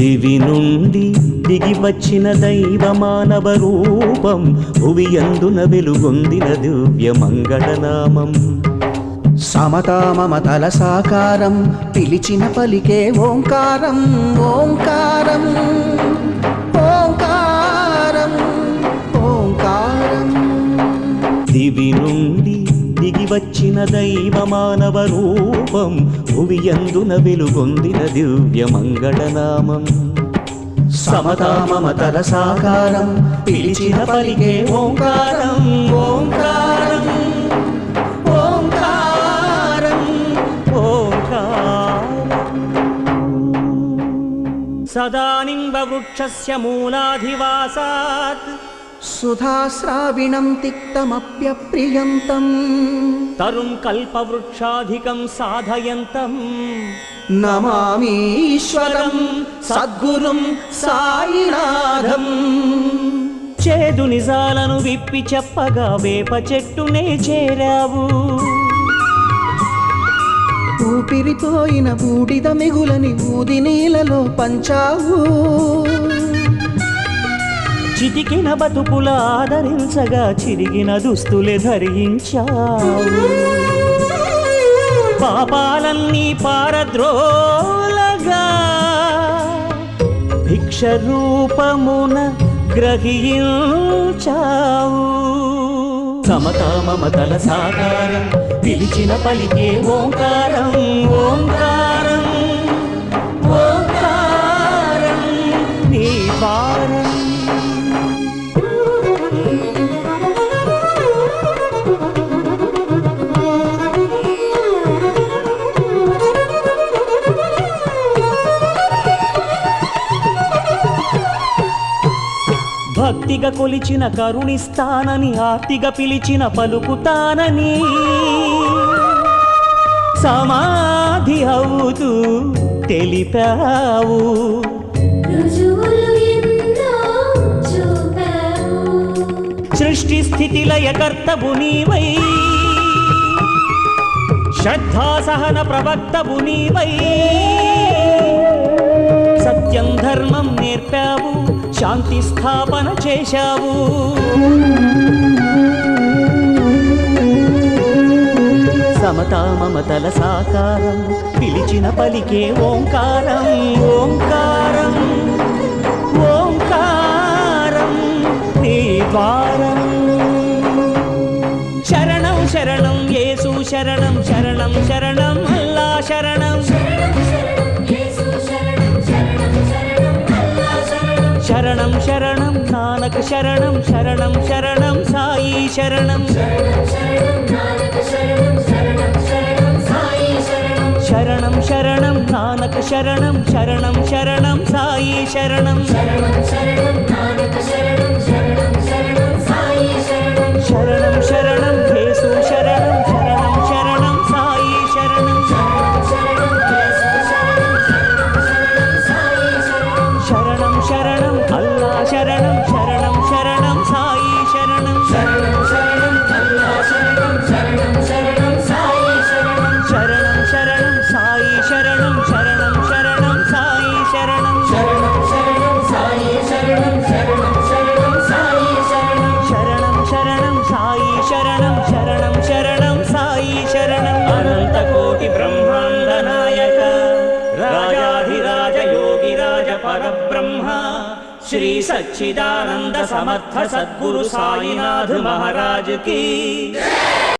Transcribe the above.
దివి నుండి దిగి వచ్చిన దైవ మానవ రూపం భువి అందున వెలుగొందిన దివ్య మంగళనామం. సమతా మమతల సాకారం పిలిచిన పలికే ఓంకారం ఓంకారం ఓంకారం ఓంకారం. దివి నుండి వచ్చిన దైవ మానవ రూపం భువియందున వెలుగొందిన దివ్య మంగళనామం. సమతా సాకారం పిలిచిన పలికే ఓంకారం ఓంకారం ఓంకారం సదానింబవృక్షస్య మూలాధివాసాత్. సుధాశ్రావిణం తిక్తమప్యప్రియంతం. తరుం కల్పవృక్షాధికం సాధయంతం. నమామీశ్వరం సద్గురుం సాయినాథం. చేదు నిజాలను విప్పి చెప్పగా వేప చెట్టునే చేరావు. ఊపిరిపోయిన బూడిద మిగులని ఊది నీలలో పంచావు. చితికిన బతుకుల ఆదరించగా చిరిగిన దుస్తులే ధరించావు. పాపాలన్నీ పారద్రోలగా భిక్ష రూపమున గ్రహించావు. సమతా మమతల సాకారం పిలిచిన పలికే ఓంకారం ఓంకారం. భక్తిగా కొలిచిన కరుణిస్తానని ఆర్తిగా పిలిచిన పలుకుతానని సమాధి అవుతూ తెలిపావు. సృష్టి స్థితి లయకర్తవు నీవై. శ్రద్ధా సహన ప్రవక్తవు నీవై. సత్యం ధర్మం నేర్పావు. శాంతి స్థాపన చేశావు. సమతా మమతల సాకారం పిలిచిన పలికే ఓంకారం ఓంకారం ఓంకారం నీ ద్వారం. శరణం శరణం యేసు శరణం శరణం శరణం అల్లా శరణం. నానక శరణం శరణం శరణం సాయి శరణం శరణం శరణం నానక శరణం శరణం శరణం సాయి శరణం శరణం శ్రీ సచ్చిదానంద సమర్థ సద్గురు సాయినాథ్ మహారాజ్కి